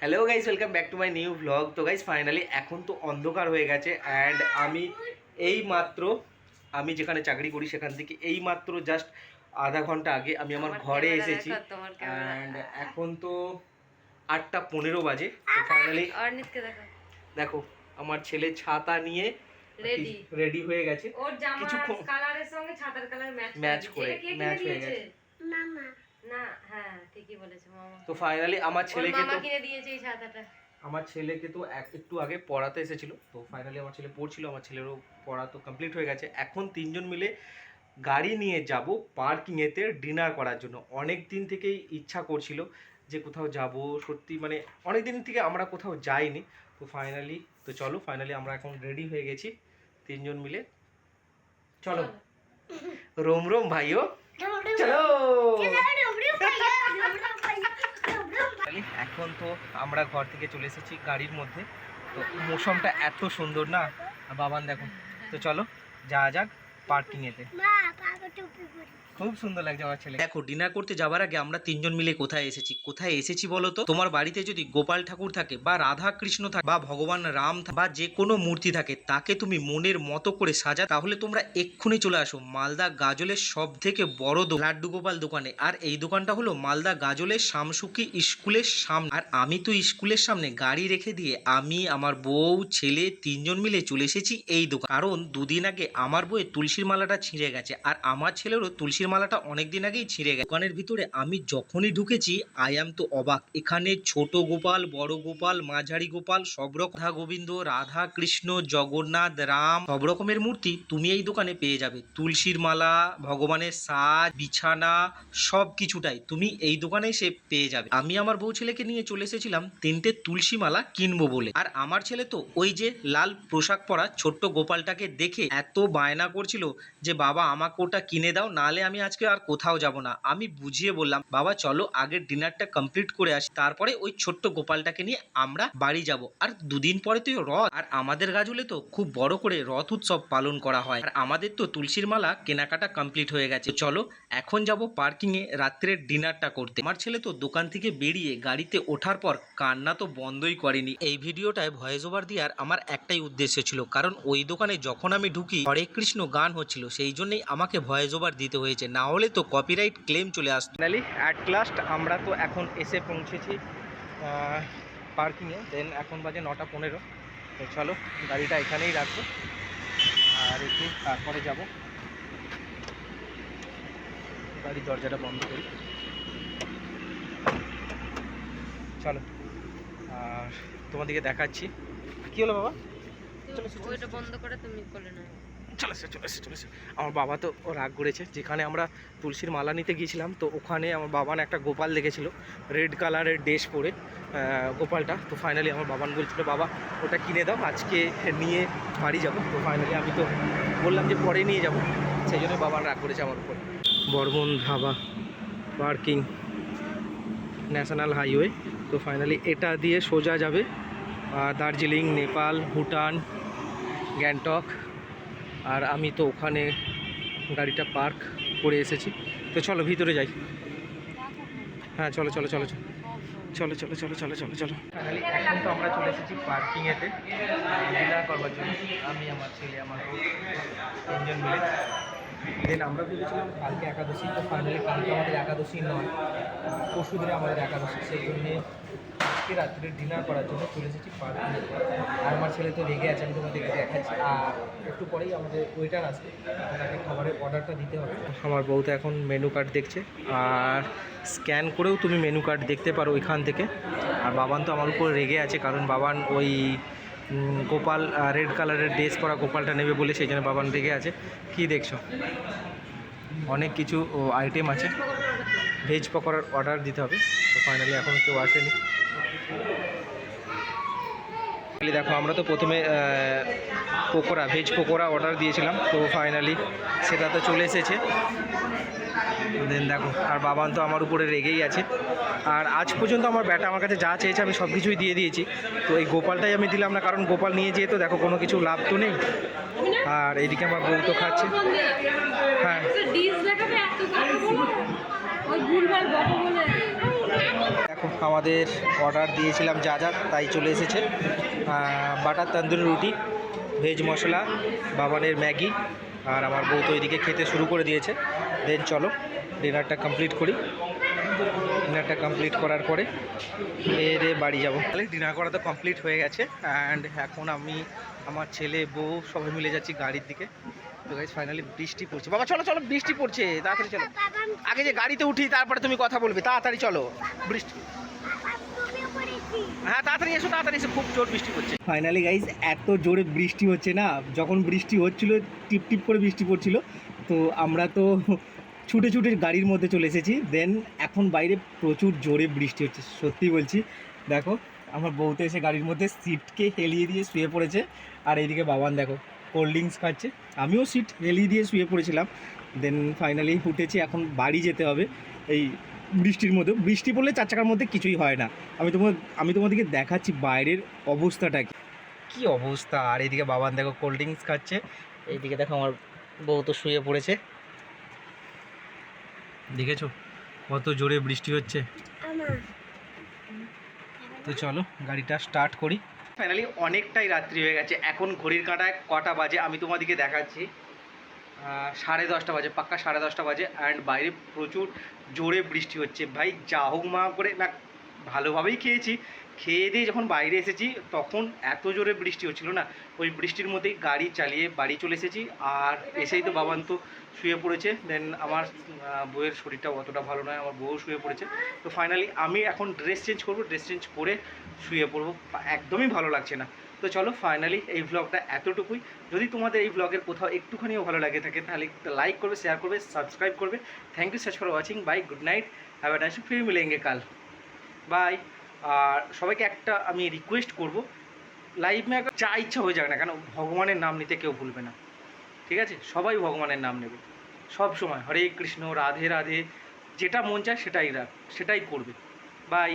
Hello guys welcome back to my new blog তো guys finally এখন তো অন্ধকার হয়ে গেছে অ্যান্ড আমি এই মাত্র আমি যেখানে চাকরি করি সেখান থেকে এই মাত্র জাস্ট আধা ঘণ্টা আগে আমি আমার ঘরে এসেছি। অ্যান্ড এখন তো আটটা পনেরো বাজে। তো ফাইনালি দেখো আমার ছেলে ছাতা নিয়ে রেডি হয়ে গেছে। কিছুক্ষণ- ম্যাচ করে, ম্যাচ হয়ে গেছে। মামা না হ্যাঁ ঠিকই বলেছে মামা তো ফাইনালি আমার ছেলেকে মামা তো কিনে দিয়েছে এই ছাতাটা আমার ছেলেকে তো একটু আগে পড়াতে এসেছিল। তো ফাইনালি আমার ছেলে পড়ছিল আমার ছেলেরও পড়া তো কমপ্লিট হয়ে গেছে। এখন তিনজন মিলে গাড়ি নিয়ে যাব পার্কিংয়েতে ডিনার করার জন্য। অনেক দিন থেকেই ইচ্ছা করছিল যে কোথাও যাব সত্যি মানে অনেক দিন থেকে আমরা কোথাও যাইনি। তো ফাইনালি তো চলো ফাইনালি আমরা এখন রেডি হয়ে গেছি তিনজন মিলে। চলো। রোম রোম ভাইও। চলো Finally, এখন তো আমরা ঘর থেকে চলে এসেছি গাড়ির মধ্যে। তো মৌসমটা এত সুন্দর না? বাবান দেখো। তো চলো যা যাক। পার্কিং এতে। খুব সুন্দর লাগছে আমার ছেলে দেখো ডিনার করতে যাবার আগে আমরা তিনজন মিলে কোথায় এসেছি? কোথায় এসেছি বলো তো? তোমার বাড়িতে যদি গোপাল ঠাকুর থাকে বা রাধা কৃষ্ণ থাকে বা ভগবান রাম বা যে কোনো মূর্তি থাকে তাকে তুমি মনের মতো করে সাজা তাহলে তোমরা এক্ষুনি চলে আসো মালদা গাজলের সব থেকে বড় দো- লাড্ডু গোপাল দোকানে। আর এই দোকানটা হলো মালদা গাজলের শামসুকি স্কুলের সামনে। আর আমি তো স্কুলের সামনে গাড়ি রেখে দিয়ে আমি আমার বউ ছেলে তিনজন মিলে চলে এসেছি এই দোকান। কারণ দুদিন আগে আমার বউয়ের তুলসীর মালাটা ছিঁড়ে গেছে। আর আমার ছেলেরও তুলসীর মালাটা অনেক দিন আগেই ছিঁড়ে গেছে। দোকানের ভিতরে আমি যখনই ঢুকেছি আই এম তো অবাক। এখানে ছোট গোপাল, বড় গোপাল, মাঝারি গোপাল, সব রকম রাধা গোবিন্দ, রাধা কৃষ্ণ, জগন্নাথ, রাম, সব রকমের মূর্তি তুমি এই দোকানে পেয়ে যাবে। তুলসীর মালা, ভগবানের সাজ, বিছানা, সব কিছুটাই তুমি এই দোকানে এসে পেয়ে যাবে। আমি আমার বউ ছেলেকে নিয়ে চলে এসেছিলাম তিনটে তুলসী মালা কিনবো বলে। আর আমার ছেলে তো ওই যে লাল পোশাক পরা ছোট্ট গোপালটাকে দেখে এত বায়না করছিল যে, বাবা, আমাকে ওটা কিনে দাও নালে আমি আজকে আর কোথাও যাব না। আমি বুঝিয়ে বললাম, বাবা, চলো আগের ডিনারটা কমপ্লিট করে আসি। তারপরে ওই ছোট্ট গোপালটাকে নিয়ে আমরা বাড়ি যাব। আর দুদিন পরে তো রথ। আর আমাদের গাজলে তো খুব বড় করে রথ উৎসব পালন করা হয়। আর আমাদের তো তুলসীর মালা কেনাকাটা কমপ্লিট হয়ে গেছে। চলো, এখন যাব পার্কিং এ রাত্রের ডিনারটা করতে। আমার ছেলে তো দোকান থেকে বেরিয়ে গাড়িতে ওঠার পর কান্না তো বন্ধই করেনি। এই ভিডিওটায় ভয়েস ওভার দেওয়ার আমার একটাই উদ্দেশ্য ছিল। কারণ ওই দোকানে যখন আমি ঢুকি, হরে কৃষ্ণ, গান হচ্ছিল সেই জন্যই আমাকে ভয়েস ওভার দিতে হয়েছে। না হলে তো কপিরাইট ক্লেম চলে আসতো। ফাইনালি অ্যাট লাস্ট আমরা তো এখন এসে পৌঁছেছি পার্কিংয়ে দেন এখন বাজে নটা পনেরো। তো চলো গাড়িটা এখানেই রাখব আর একটু তারপরে যাব। গাড়ির দরজাটা বন্ধ করি। চলো আর তোমাদেরকে দেখাচ্ছি। কী হলো বাবা? ওইটা বন্ধ করে তুমি করলে না চলে এসে চলে এসে চলে এসে আমার বাবা তো রাগ করেছে। যেখানে আমরা তুলসীর মালা নিতে গিয়েছিলাম, তো ওখানে আমার বাবান একটা গোপাল দেখেছিল রেড কালারের ড্রেস পরে গোপালটা। তো ফাইনালি আমার বাবান বলছিল, বাবা, ওটা কিনে দাও, আজকে নিয়ে বাড়ি যাব। তো ফাইনালি আমি তো বললাম যে, পরে নিয়ে যাব। সেই জন্য বাবান রাগ করেছে আমার উপর। Barman Dhaba parking national highway তো ফাইনালি এটা দিয়ে সোজা যাবে দার্জিলিং, নেপাল, ভুটান, গ্যাংটক। আর আমি তো ওখানে গাড়িটা পার্ক করে এসেছি। তো চলো, ভিতরে যাই। হ্যাঁ চলো চলো চলো চলো। চলো চলো চলো চলো চলো চলো। ফাইনালি এখন তো আমরা চলে এসেছি পার্কিংয়েতে ডিনার করবার জন্য আমি, আমার ছেলে, আমার তিনজন মিলে। দেন আমরা ভেবেছিলাম কালকে একাদশী, তো ফাইনালি কালকে আমাদের একাদশী নয়। পরশু আমাদের একাদশী, সেই জন্যে আজকে রাত্রে ডিনার করার জন্য চলে এসেছি পার্কিং আর আমার ছেলে তো রেগে আছে, আমি তোমাদেরকে দেখাচ্ছি। আর একটু পরেই আমাদের ওয়েটার আসবে ওনাকে খাবারের অর্ডারটা দিতে হবে। আমার বউ তো এখন মেনু কার্ড দেখছে, আর স্ক্যান করেও তুমি মেনু কার্ড দেখতে পারো ওইখান থেকে। আর বাবান তো আমার উপর রেগে আছে, কারণ বাবান ওই গোপাল রেড কালারের ড্রেস পরা গোপালটা নেবে বলে সেই জন্য বাবান রেগে আছে। কি দেখছ? অনেক কিছু আইটেম আছে। ভেজ পকোড়ার অর্ডার দিতে হবে। তো ফাইনালি এখন কেউ আসেনি। দেখো, আমরা তো প্রথমে পকোড়া ভেজ পকোড়া অর্ডার দিয়েছিলাম, তো ফাইনালি সেটা তো চলে এসেছে। দেন দেখো, আর বাবান তো আমার উপরে রেগেই আছে। আর আজ পর্যন্ত আমার ব্যাটা আমার কাছে যা চেয়েছে আমি সব কিছুই দিয়ে দিয়েছি। তো এই গোপালটাই আমি দিলাম না, কারণ গোপাল নিয়ে যেয়ে তো দেখো কোনো কিছু লাভ তো নেই। আর এইদিকে আমার বউ তো খাচ্ছে। হ্যাঁ ডিস দেখাবে এত কথা বলো ওই ভুলভাল বকো বলে দেখো আমাদের অর্ডার দিয়েছিলাম যা যা তাই চলে এসেছে। বাটার তন্দুরি রুটি ভেজ মশলা বাবানের ম্যাগি আর আমার বউ তো এদিকে খেতে শুরু করে দিয়েছে। দেন চলো ডিনারটা কমপ্লিট করি। ডিনারটা কমপ্লিট করার পরে এর বাড়ি যাব। তাহলে ডিনার করা তো কমপ্লিট হয়ে গেছে অ্যান্ড এখন আমি আমার ছেলে বউ সবাই মিলে যাচ্ছি গাড়ির দিকে। তো গাইজ ফাইনালি বৃষ্টি পড়ছে। বাবা চলো চলো বৃষ্টি পড়ছে তাড়াতাড়ি চলো। আগে যে গাড়িতে উঠি তারপরে তুমি কথা বলবে তাড়াতাড়ি চলো। বৃষ্টি হ্যাঁ ফাইনালি গাইজ এত জোরে বৃষ্টি হচ্ছে না। যখন বৃষ্টি হচ্ছিল, টিপ টিপ করে বৃষ্টি পড়ছিল। তো আমরা তো ছুটে ছুটে গাড়ির মধ্যে চলে এসেছি। দেন এখন বাইরে প্রচুর জোরে বৃষ্টি হচ্ছে, সত্যি বলছি। দেখো, আমার বউতে এসে গাড়ির মধ্যে সিটকে হেলিয়ে দিয়ে শুয়ে পড়েছে। আর এইদিকে বাবান, দেখো কোল্ড ড্রিঙ্কস খাচ্ছে। আমিও সিট হেলিয়ে দিয়ে শুয়ে পড়েছিলাম। দেন ফাইনালি উঠেছি। এখন বাড়ি যেতে হবে। এই বৃষ্টির মধ্যে বৃষ্টি পড়লে চার চাকার মধ্যে কিছুই হয় না। আমি তোমার আমি তোমাদেরকে দেখাচ্ছি বাইরের অবস্থাটা কি। কী অবস্থা? আর এইদিকে বাবান দেখো কোল্ড ড্রিঙ্কস খাচ্ছে। এইদিকে দেখো আমার বউ তো শুয়ে পড়েছে। দেখেছ? কত জোরে বৃষ্টি হচ্ছে। তো চলো গাড়িটা স্টার্ট করি। ফাইনালি অনেকটাই রাত্রি হয়ে গেছে। এখন ঘড়ির কাঁটায় কটা বাজে আমি তোমাদেরকে দেখাচ্ছি। সাড়ে দশটা বাজে, পাক্কা সাড়ে দশটা বাজে অ্যান্ড বাইরে প্রচুর জোরে বৃষ্টি হচ্ছে। ভাই, যা হোক মা করে, না, ভালোভাবেই খেয়েছি। খেয়ে দিয়ে যখন বাইরে এসেছি, তখন এত জোরে বৃষ্টি হচ্ছিল না। ওই বৃষ্টির মধ্যেই গাড়ি চালিয়ে বাড়ি চলে এসেছি, আর এসেই তো বাবান তো শুয়ে পড়েছে। দেন আমার বউয়ের শরীরটা অতটা ভালো নয়, আমার বউ শুয়ে পড়েছে। তো ফাইনালি আমি এখন ড্রেস চেঞ্জ করব ড্রেস চেঞ্জ করে শুয়ে পড়ব। একদমই ভালো লাগছে না। তো চলো ফাইনালি এই ব্লগটা এতটুকুই। যদি তোমাদের এই ব্লগের কোথাও একটুখানিও ভালো লাগে থাকে, তাহলে লাইক করবে শেয়ার করবে সাবস্ক্রাইব করবে। Thank you such for watching bye good night have nice ফির মিলেঙ্গে কাল। বাই আর সবাইকে একটা আমি রিকোয়েস্ট করব লাইভ মে যা ইচ্ছা হয়ে যাক না কেন, ভগবানের নাম নিতে কেউ ভুলবে না। ঠিক আছে? সবাই ভগবানের নাম নেবে। সব সময় হরে কৃষ্ণ, রাধে রাধে, যেটা মন চায় সেটাই রাখ, সেটাই করবে। বাই